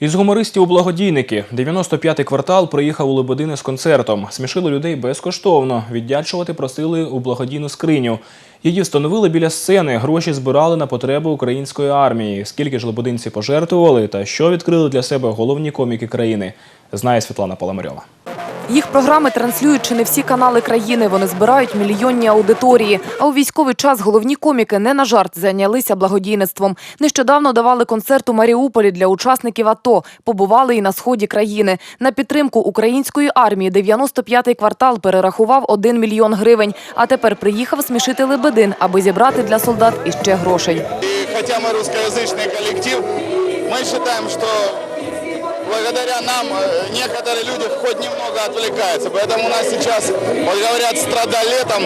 Із гумористів у благодійники 95-й квартал приїхав у Лебедини з концертом. Смішили людей безкоштовно. Віддячувати просили у благодійну скриню. Її встановили біля сцени. Гроші збирали на потреби української армії. Скільки ж лебединці пожертвували та що відкрили для себе головні коміки країни, знає Світлана Паламарьова. Їх програми транслюють чи не всі канали країни. Вони збирають мільйонні аудиторії. А у військовий час головні коміки не на жарт зайнялися благодійництвом. Нещодавно давали концерт у Маріуполі для учасників АТО. Побували і на сході країни. На підтримку української армії 95-й квартал перерахував 1 мільйон гривень. А тепер приїхав смішити Лебедин, аби зібрати для солдат іще грошей. И хотя мы русскоязычный коллектив, мы считаем, что благодаря нам э, некоторые люди хоть немного отвлекаются. Поэтому у нас сейчас, вот говорят, страда летом.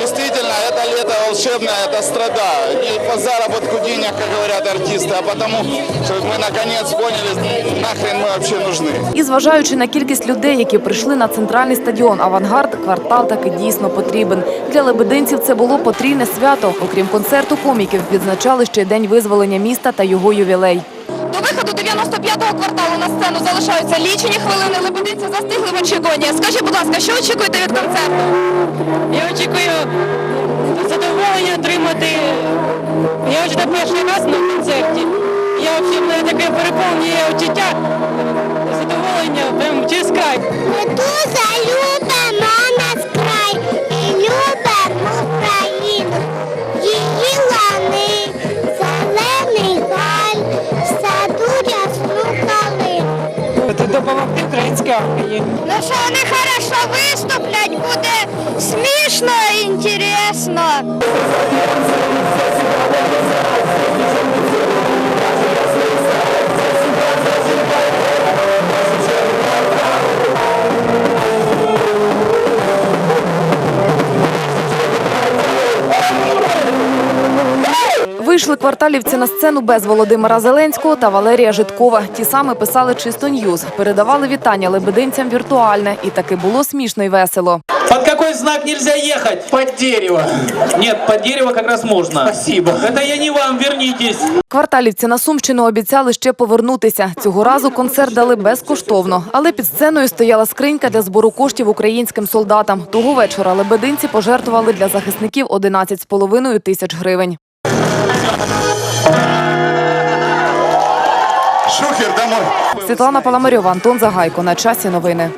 Действительно, это лето волшебное, это страда. Не по заработку денег, как говорят артисты, а потому, что мы наконец поняли, нахрен мы вообще нужны. І зважаючи на кількість людей, які прийшли на центральний стадіон Авангард, квартал таки дійсно потрібен. Для лебединців це було потрійне свято. Окрім концерту коміків, відзначали ще й день визволення міста та його ювілей. До виходу 95-го кварталу на сцену залишаються лічені хвилини. Лебединці застигли в очікуванні. Скажіть, будь ласка, що очікуєте від концерту? Я очікую задоволення отримати. Я вже перший раз на концерті. Я взагалі таке переповнює відчуття задоволення прям через край. Ми дуже допомогти українській армії. Ну що вони хорошо виступлять, буде смішно інтересно. Вийшли кварталівці на сцену без Володимира Зеленського та Валерія Житкова. Ті саме писали чисто ньюз, передавали вітання лебединцям віртуальне, і таки було смішно й весело. Под какой знак нельзя ехать? Под дерево. Нет, под дерево как раз можно. Спасибо. Это я не вам, вернитесь. Кварталівці на Сумщину обіцяли ще повернутися. Цього разу концерт дали безкоштовно, але під сценою стояла скринька для збору коштів українським солдатам. Того вечора лебединці пожертвували для захисників 11,5 тисяч гривень. Шухер домой. Світлана Паламарьова, Антон Загайко. На часі новини.